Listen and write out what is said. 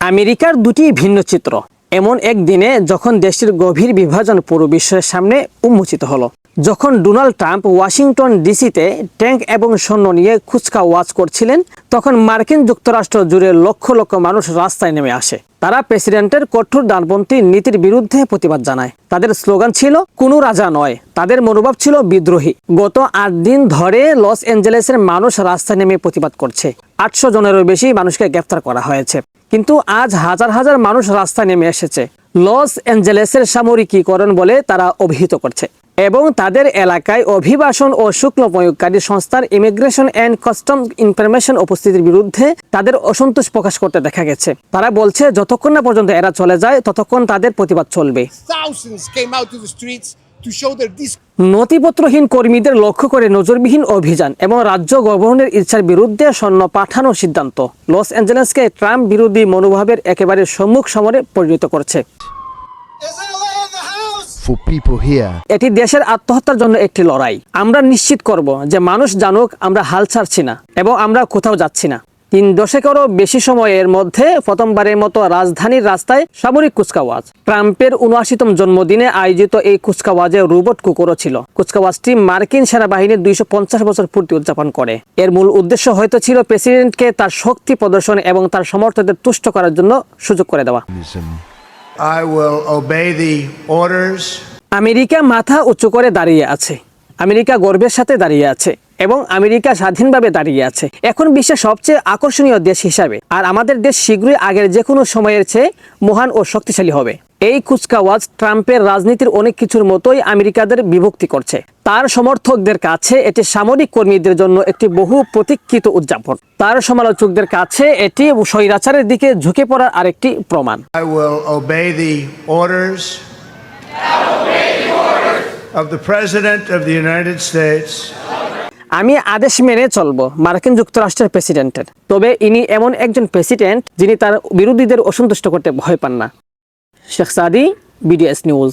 আমেরিকার দুটি ভিন্ন চিত্র। এমন এক দিনে যখন দেশটির গভীর বিভাজন পুরো বিশ্বের সামনে উন্মোচিত হলো, যখন ডোনাল্ড ট্রাম্প ওয়াশিংটন ডিসিতে ট্যাঙ্ক এবং সৈন্য নিয়ে খুচকা ওয়াচ করছিলেন, তখন মার্কিন যুক্তরাষ্ট্র জুড়ে লক্ষ লক্ষ মানুষ রাস্তায় নেমে আসে। তারা প্রেসিডেন্টের কঠোর ডানপন্থী নীতির বিরুদ্ধে প্রতিবাদ জানায়। তাদের স্লোগান ছিল, কোনো রাজা নয়। তাদের মনোভাব ছিল বিদ্রোহী। গত আট দিন ধরে লস অ্যাঞ্জেলেসের মানুষ রাস্তায় নেমে প্রতিবাদ করছে। আটশো জনেরও বেশি মানুষকে গ্রেফতার করা হয়েছে। কিন্তু আজ হাজার হাজার মানুষ রাস্তায় নেমে এসেছে। লস অ্যাঞ্জেলেসের সামরিকীকরণ বলে তারা অভিহিত করছে। এবং তাদের এলাকায় অভিবাসন ও শুল্ক প্রয়োগকারী সংস্থার ইমিগ্রেশন অ্যান্ড কাস্টম ইনফরমেশন উপস্থিতির বিরুদ্ধে তাদের অসন্তোষ প্রকাশ করতে দেখা গেছে। তারা বলছে, যতক্ষণ না পর্যন্ত এরা চলে যায়, ততক্ষণ তাদের প্রতিবাদ চলবে। নথিপত্রহীন কর্মীদের লক্ষ্য করে নজরবিহীন অভিযান এবং রাজ্য গভর্নরের ইচ্ছার বিরুদ্ধে সৈন্য পাঠানোর সিদ্ধান্ত। লস অ্যাঞ্জেলেসকে ট্রাম্প বিরোধী মনোভাবের একেবারে সম্মুখ সমরে পরিণত করছে। For people here. এটি দেশের আত্মহত্যার জন্য একটি লড়াই। আমরা নিশ্চিত করব যে মানুষ জানুক আমরা হাল ছাড়ছি না এবং আমরা কোথাও যাচ্ছি না। তিন দশকেরও বেশি সময়ের মধ্যে প্রথমবারের মতো রাজধানীর রাস্তায় সামরিক কুচকাওয়াজ। ট্রাম্পের উনআশিতম জন্মদিনে আয়োজিত এই কুচকাওয়াজে রোবট কুকুরও ছিল। কুচকাওয়াজটি মার্কিন সেনাবাহিনীর দুইশো পঞ্চাশ বছর পূর্তি উদযাপন করে। এর মূল উদ্দেশ্য হয়তো ছিল প্রেসিডেন্টকে তার শক্তি প্রদর্শন এবং তার সমর্থকদের তুষ্ট করার জন্য সুযোগ করে দেওয়া। আমেরিকা মাথা উঁচু করে দাঁড়িয়ে আছে। আমেরিকা গর্বের সাথে দাঁড়িয়ে আছে। এবং আমেরিকা স্বাধীনভাবে দাঁড়িয়ে আছে। এখন বিশ্বের সবচেয়ে আকর্ষণীয় দেশ হিসাবে। আর আমাদের দেশ শীঘ্রই আগের যে কোনো সময়ের চেয়ে মহান ও শক্তিশালী হবে। এই কুচকাওয়াজ ট্রাম্পের রাজনীতির অনেক কিছুর মতোই আমেরিকাদের বিভক্তি করছে। তার সমর্থকদের কাছে এটি সামরিক কর্মীদের জন্য একটি বহু প্রতীক্ষিত উদযাপন। তার সমালোচকদের কাছে এটি স্বৈরাচারের দিকে ঝুঁকে পড়ার আরেকটি প্রমাণ। Of the President of the United States. আমি আদেশ মেনে চলবো, মার্কিন যুক্তরাষ্ট্রের প্রেসিডেন্টের। তবে ইনি এমন একজন প্রেসিডেন্ট যিনি তার বিরোধীদের অসন্তুষ্ট করতে ভয় পান না। Sheikh Sadi, BDS news.